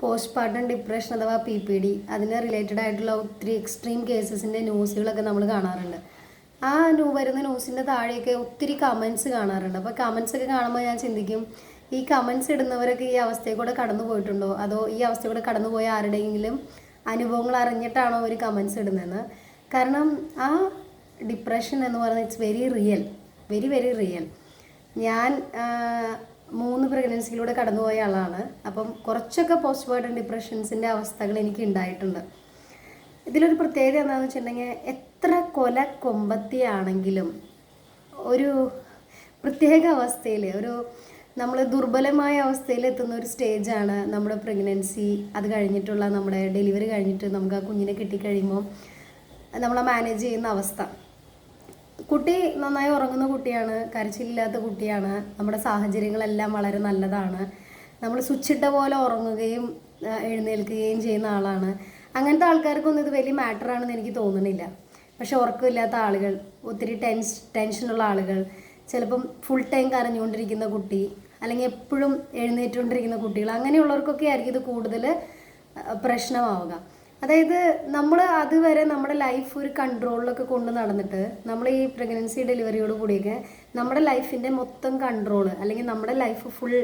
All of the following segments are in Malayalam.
പോസ്റ്റ് പാർട്ടം ഡിപ്രഷൻ അഥവാ പി പി ഡി അതിന് റിലേറ്റഡ് ആയിട്ടുള്ള ഒത്തിരി എക്സ്ട്രീം കേസസിന്റെ ന്യൂസുകളൊക്കെ നമ്മൾ കാണാറുണ്ട്. ആ ന്യൂ വരുന്ന ന്യൂസിന്റെ താഴെയൊക്കെ ഒത്തിരി കമൻസ് കാണാറുണ്ട്. അപ്പോൾ കമൻസ് ഒക്കെ കാണുമ്പോൾ ഞാൻ ചിന്തിക്കും ഈ കമൻസ് ഇടുന്നവരൊക്കെ ഈ അവസ്ഥയിൽ കൂടെ കടന്നു പോയിട്ടുണ്ടോ? അതോ ഈ അവസ്ഥയിൽ കൂടെ കടന്നു പോയ ആരുടെയെങ്കിലും അനുഭവങ്ങൾ അറിഞ്ഞിട്ടാണോ ഒരു കമൻസ് ഇടുന്നതെന്ന്? കാരണം ആ ഡിപ്രഷൻ എന്ന് പറയുന്നത് it's very real very very real ഞാൻ മൂന്ന് പ്രഗ്നൻസിയിലൂടെ കടന്നുപോയ ആളാണ്. അപ്പം കുറച്ചൊക്കെ പോസ്റ്റ് മോർട്ടം ഡിപ്രഷൻസിന്റെ അവസ്ഥകൾ എനിക്ക് ഉണ്ടായിട്ടുണ്ട്. ഇതിലൊരു പ്രത്യേകത എന്താണെന്ന് വെച്ചിട്ടുണ്ടെങ്കിൽ എത്ര കൊല കൊമ്പത്തിയാണെങ്കിലും ഒരു പ്രത്യേക അവസ്ഥയിൽ ഒരു നമ്മൾ ദുർബലമായ അവസ്ഥയിൽ എത്തുന്ന ഒരു സ്റ്റേജാണ് നമ്മുടെ പ്രഗ്നൻസി അത് കഴിഞ്ഞിട്ടുള്ള നമ്മുടെ ഡെലിവറി കഴിഞ്ഞിട്ട് നമുക്ക് ആ കുഞ്ഞിനെ കിട്ടിക്കഴിയുമ്പോൾ നമ്മളെ മാനേജ് ചെയ്യുന്ന അവസ്ഥ. കുട്ടി നന്നായി ഉറങ്ങുന്ന കുട്ടിയാണ് കരച്ചിലില്ലാത്ത കുട്ടിയാണ് നമ്മുടെ സാഹചര്യങ്ങളെല്ലാം വളരെ നല്ലതാണ്. നമ്മൾ സ്വിച്ചിട്ട പോലെ ഉറങ്ങുകയും എഴുന്നേൽക്കുകയും ചെയ്യുന്ന ആളാണ്. അങ്ങനത്തെ ആൾക്കാർക്കൊന്നും ഇത് വലിയ മാറ്ററാണെന്ന് എനിക്ക് തോന്നുന്നില്ല. പക്ഷെ ഉറക്കമില്ലാത്ത ആളുകൾ ഒത്തിരി ടെൻസ് ടെൻഷനുള്ള ആളുകൾ ചിലപ്പം ഫുൾ ടൈം കരഞ്ഞുകൊണ്ടിരിക്കുന്ന കുട്ടി അല്ലെങ്കിൽ എപ്പോഴും എഴുന്നേറ്റുകൊണ്ടിരിക്കുന്ന കുട്ടികൾ അങ്ങനെയുള്ളവർക്കൊക്കെ ആയിരിക്കും ഇത് കൂടുതൽ പ്രശ്നമാവുക. അതായത് നമ്മൾ അതുവരെ നമ്മുടെ ലൈഫ് ഒരു കൺട്രോളിലൊക്കെ കൊണ്ട് നടന്നിട്ട് നമ്മൾ ഈ പ്രഗ്നൻസി ഡെലിവറിയോട് കൂടിയൊക്കെ നമ്മുടെ ലൈഫിന്റെ മൊത്തം കൺട്രോൾ അല്ലെങ്കിൽ നമ്മുടെ ലൈഫ് ഫുൾ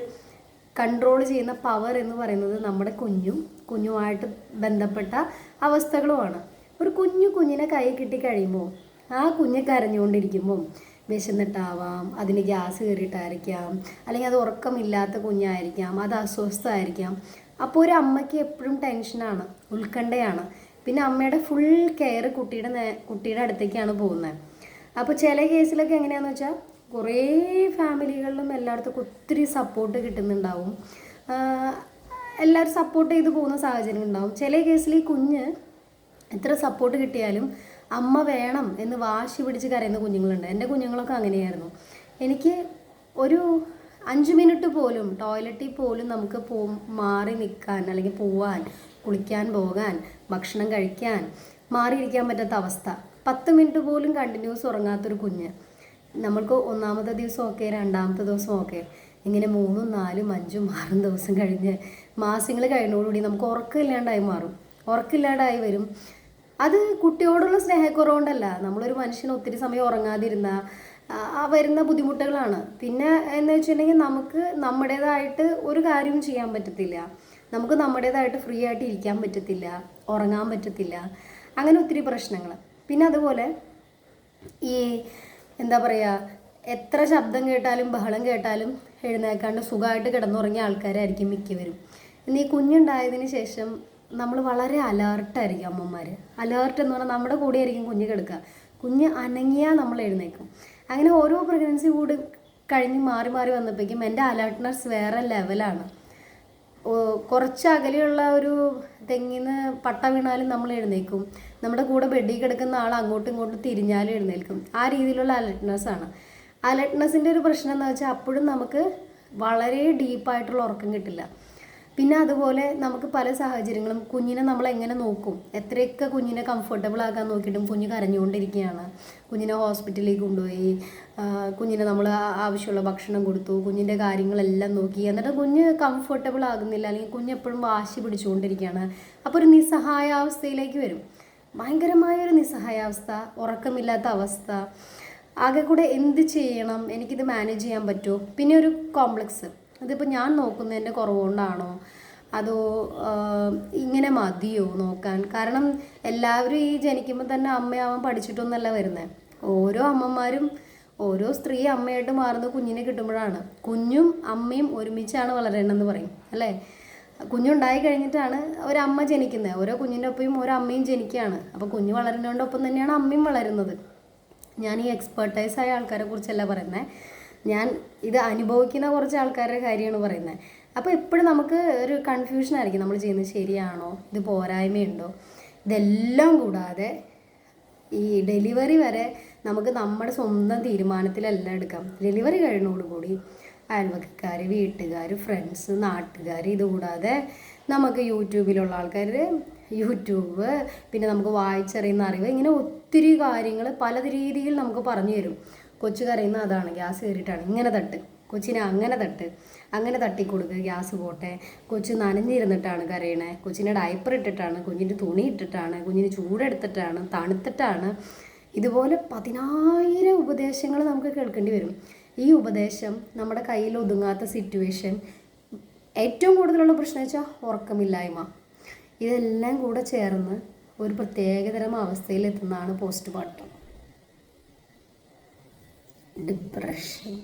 കൺട്രോൾ ചെയ്യുന്ന പവർ എന്ന് പറയുന്നത് നമ്മുടെ കുഞ്ഞും കുഞ്ഞുമായിട്ട് ബന്ധപ്പെട്ട അവസ്ഥകളുമാണ്. ഒരു കുഞ്ഞു കുഞ്ഞിനെ കൈ കിട്ടി കഴിയുമ്പോൾ ആ കുഞ്ഞ് കരഞ്ഞുകൊണ്ടിരിക്കുമ്പോൾ വിശന്നിട്ടാവാം അതിന് ഗ്യാസ് കയറിയിട്ടായിരിക്കാം അല്ലെങ്കിൽ അത് ഉറക്കമില്ലാത്ത കുഞ്ഞായിരിക്കാം അത് അസ്വസ്ഥമായിരിക്കാം അപ്പോൾ ഒരു അമ്മയ്ക്ക് എപ്പോഴും ടെൻഷനാണ് ഉത്കണ്ഠയാണ്. പിന്നെ അമ്മയുടെ ഫുൾ കെയർ കുട്ടിയുടെ കുട്ടിയുടെ അടുത്തേക്കാണ് പോകുന്നത്. അപ്പോൾ ചില കേസിലൊക്കെ എങ്ങനെയാന്ന് വെച്ചാൽ കുറേ ഫാമിലികളിലും എല്ലായിടത്തും ഒത്തിരി സപ്പോർട്ട് കിട്ടുന്നുണ്ടാവും. എല്ലാവരും സപ്പോർട്ട് ചെയ്ത് പോകുന്ന സാഹചര്യം ഉണ്ടാവും. ചില കേസിൽ ഈ കുഞ്ഞ് എത്ര സപ്പോർട്ട് കിട്ടിയാലും അമ്മ വേണം എന്ന് വാശി പിടിച്ച് കരയുന്ന കുഞ്ഞുങ്ങളുണ്ട്. എന്റെ കുഞ്ഞുങ്ങളൊക്കെ അങ്ങനെയായിരുന്നു. എനിക്ക് ഒരു അഞ്ച് മിനിറ്റ് പോലും ടോയ്ലറ്റിൽ പോലും നമുക്ക് പോ മാറി നിൽക്കാൻ അല്ലെങ്കിൽ പോവാൻ കുളിക്കാൻ പോകാൻ ഭക്ഷണം കഴിക്കാൻ മാറിയിരിക്കാൻ പറ്റാത്ത അവസ്ഥ. പത്ത് മിനിറ്റ് പോലും കണ്ടിന്യൂസ് ഉറങ്ങാത്തൊരു കുഞ്ഞ്. നമ്മൾക്ക് ഒന്നാമത്തെ ദിവസം ഓക്കെ രണ്ടാമത്തെ ദിവസം ഓക്കെ. ഇങ്ങനെ മൂന്നും നാലും അഞ്ചും ആറും ദിവസം കഴിഞ്ഞ് മാസങ്ങൾ കഴിഞ്ഞോടുകൂടി നമുക്ക് ഉറക്കമില്ലാണ്ടായി മാറും. ഉറക്കമില്ലാണ്ടായി വരും. അത് കുട്ടിയോടുള്ള സ്നേഹക്കുറവുകൊണ്ടല്ല. നമ്മളൊരു മനുഷ്യന് ഒത്തിരി സമയം ഉറങ്ങാതിരുന്ന ആ- വരുന്ന ബുദ്ധിമുട്ടുകളാണ്. പിന്നെ എന്ന് വെച്ചിട്ടുണ്ടെങ്കിൽ നമുക്ക് നമ്മുടേതായിട്ട് ഒരു കാര്യവും ചെയ്യാൻ പറ്റത്തില്ല. നമുക്ക് നമ്മുടേതായിട്ട് ഫ്രീ ആയിട്ട് ഇരിക്കാൻ പറ്റത്തില്ല ഉറങ്ങാൻ പറ്റത്തില്ല അങ്ങനെ ഒത്തിരി പ്രശ്നങ്ങൾ പിന്നെ അതുപോലെ ഈ എന്താ പറയുക എത്ര ശബ്ദം കേട്ടാലും ബഹളം കേട്ടാലും എഴുന്നേക്കാണ്ട് സുഖമായിട്ട് കിടന്നുറങ്ങിയ ആൾക്കാരായിരിക്കും മിക്കവരും. ഇന്ന് ഈ കുഞ്ഞുണ്ടായതിന് ശേഷം നമ്മൾ വളരെ അലേർട്ടായിരിക്കും അമ്മമാർ അലേർട്ട് എന്ന് പറഞ്ഞാൽ നമ്മുടെ കൂടെ ആയിരിക്കും കുഞ്ഞ് കിടക്കുക. കുഞ്ഞ് അനങ്ങിയാൽ നമ്മൾ എഴുന്നേക്കും. അങ്ങനെ ഓരോ പ്രഗ്നൻസി കൂടി കഴിഞ്ഞ് മാറി മാറി വന്നപ്പോഴേക്കും എന്റെ അലേർട്ട്നെസ് വേറെ ലെവലാണ് കുറച്ച് അകലെയുള്ള ഒരു തെങ്ങിന്ന് പട്ട വീണാലും നമ്മൾ എഴുന്നേൽക്കും. നമ്മുടെ കൂടെ ബെഡിൽ കിടക്കുന്ന ആൾ അങ്ങോട്ടും ഇങ്ങോട്ടും തിരിഞ്ഞാലും എഴുന്നേൽക്കും. ആ രീതിയിലുള്ള അലർട്ട്നെസ് ആണ്. അലർട്ട്നെസ്സിന്റെ ഒരു പ്രശ്നം എന്ന് വെച്ചാൽ അപ്പോഴും നമുക്ക് വളരെ ഡീപ്പായിട്ടുള്ള ഉറക്കം കിട്ടില്ല. പിന്നെ അതുപോലെ നമുക്ക് പല സാഹചര്യങ്ങളും കുഞ്ഞിനെ നമ്മൾ എങ്ങനെ നോക്കും? എത്രയൊക്കെ കുഞ്ഞിനെ കംഫർട്ടബിൾ ആക്കാൻ നോക്കിയിട്ടും കുഞ്ഞ് കരഞ്ഞുകൊണ്ടിരിക്കുകയാണ്. കുഞ്ഞിനെ ഹോസ്പിറ്റലിലേക്ക് കൊണ്ടുപോയി കുഞ്ഞിനെ നമ്മൾ ആവശ്യമുള്ള ഭക്ഷണം കൊടുത്തു കുഞ്ഞിന്റെ കാര്യങ്ങളെല്ലാം നോക്കി. എന്നിട്ട് കുഞ്ഞ് കംഫർട്ടബിൾ ആകുന്നില്ല അല്ലെങ്കിൽ കുഞ്ഞ് എപ്പോഴും വാശി പിടിച്ചുകൊണ്ടിരിക്കുകയാണ്. അപ്പോൾ ഒരു നിസ്സഹായാവസ്ഥയിലേക്ക് വരും. ഭയങ്കരമായ ഒരു നിസ്സഹായാവസ്ഥ ഉറക്കമില്ലാത്ത അവസ്ഥ. ആകെ കൂടെ എന്ത് ചെയ്യണം? എനിക്കിത് മാനേജ് ചെയ്യാൻ പറ്റുമോ? പിന്നെ ഒരു കോംപ്ലക്സ് അതിപ്പോൾ ഞാൻ നോക്കുന്നതിന്റെ കുറവുകൊണ്ടാണോ? അതോ ഇങ്ങനെ മതിയോ നോക്കാൻ? കാരണം എല്ലാവരും ഈ ജനിക്കുമ്പോൾ തന്നെ അമ്മയാവാൻ പഠിച്ചിട്ടൊന്നല്ല വരുന്നത് ഓരോ അമ്മമാരും ഓരോ സ്ത്രീ അമ്മയായിട്ട് മാറുന്ന കുഞ്ഞിനെ കിട്ടുമ്പോഴാണ്. കുഞ്ഞും അമ്മയും ഒരുമിച്ചാണ് വളരേണ്ടതെന്ന് പറയും അല്ലേ? കുഞ്ഞുണ്ടായി കഴിഞ്ഞിട്ടാണ് ഒരമ്മ ജനിക്കുന്നത് ഓരോ കുഞ്ഞിന്റെ ഒപ്പം ഓരോ അമ്മയും ജനിക്കുകയാണ് അപ്പോൾ കുഞ്ഞ് വളരുന്നതുകൊണ്ടൊപ്പം തന്നെയാണ് അമ്മയും വളരുന്നത്. ഞാൻ ഈ എക്സ്പേർട്ടൈസായ ആൾക്കാരെ കുറിച്ചല്ല പറയുന്നത് ഞാൻ ഇത് അനുഭവിക്കുന്ന കുറച്ച് ആൾക്കാരുടെ കാര്യമാണ് പറയുന്നത്. അപ്പോൾ എപ്പോഴും നമുക്ക് ഒരു കൺഫ്യൂഷൻ ആയിരിക്കും. നമ്മൾ ചെയ്യുന്നത് ശരിയാണോ? ഇത് പോരായ്മയുണ്ടോ? ഇതെല്ലാം കൂടാതെ ഈ ഡെലിവറി വരെ നമുക്ക് നമ്മുടെ സ്വന്തം തീരുമാനത്തിലല്ല എടുക്കാം. ഡെലിവറി കഴിഞ്ഞോടുകൂടി അയൽവക്കാർ വീട്ടുകാർ ഫ്രണ്ട്സ് നാട്ടുകാർ ഇതുകൂടാതെ നമുക്ക് യൂട്യൂബിലുള്ള ആൾക്കാർ യൂട്യൂബ് പിന്നെ നമുക്ക് വായിച്ചറിയുന്ന അറിവ് ഇങ്ങനെ ഒത്തിരി കാര്യങ്ങൾ പല രീതിയിൽ നമുക്ക് പറഞ്ഞു തരും. കൊച്ചു കരയുന്ന അതാണ് ഗ്യാസ് കയറിയിട്ടാണ്. ഇങ്ങനെ തട്ട്. കൊച്ചിനെ അങ്ങനെ തട്ട്. അങ്ങനെ തട്ടിക്കൊടുക്കുക ഗ്യാസ് പോട്ടെ. കൊച്ച് നനഞ്ഞിരുന്നിട്ടാണ് കരയണേ. കൊച്ചിന്റെ ഡയപ്പർ ഇട്ടിട്ടാണ് കുഞ്ഞിന്റെ തുണി ഇട്ടിട്ടാണ് കുഞ്ഞിന് ചൂടെടുത്തിട്ടാണ് തണുത്തിട്ടാണ്. ഇതുപോലെ പതിനായിരം ഉപദേശങ്ങൾ നമുക്ക് കേൾക്കേണ്ടി വരും. ഈ ഉപദേശം നമ്മുടെ കയ്യിൽ ഒതുങ്ങാത്ത സിറ്റുവേഷൻ ഏറ്റവും കൂടുതലുള്ള പ്രശ്നം വെച്ചാൽ ഉറക്കമില്ലായ്മ. ഇതെല്ലാം കൂടെ ചേർന്ന് ഒരു പ്രത്യേകതരം അവസ്ഥയിലെത്തുന്നതാണ് പോസ്റ്റ്മോർട്ടം ഡിപ്രഷൻ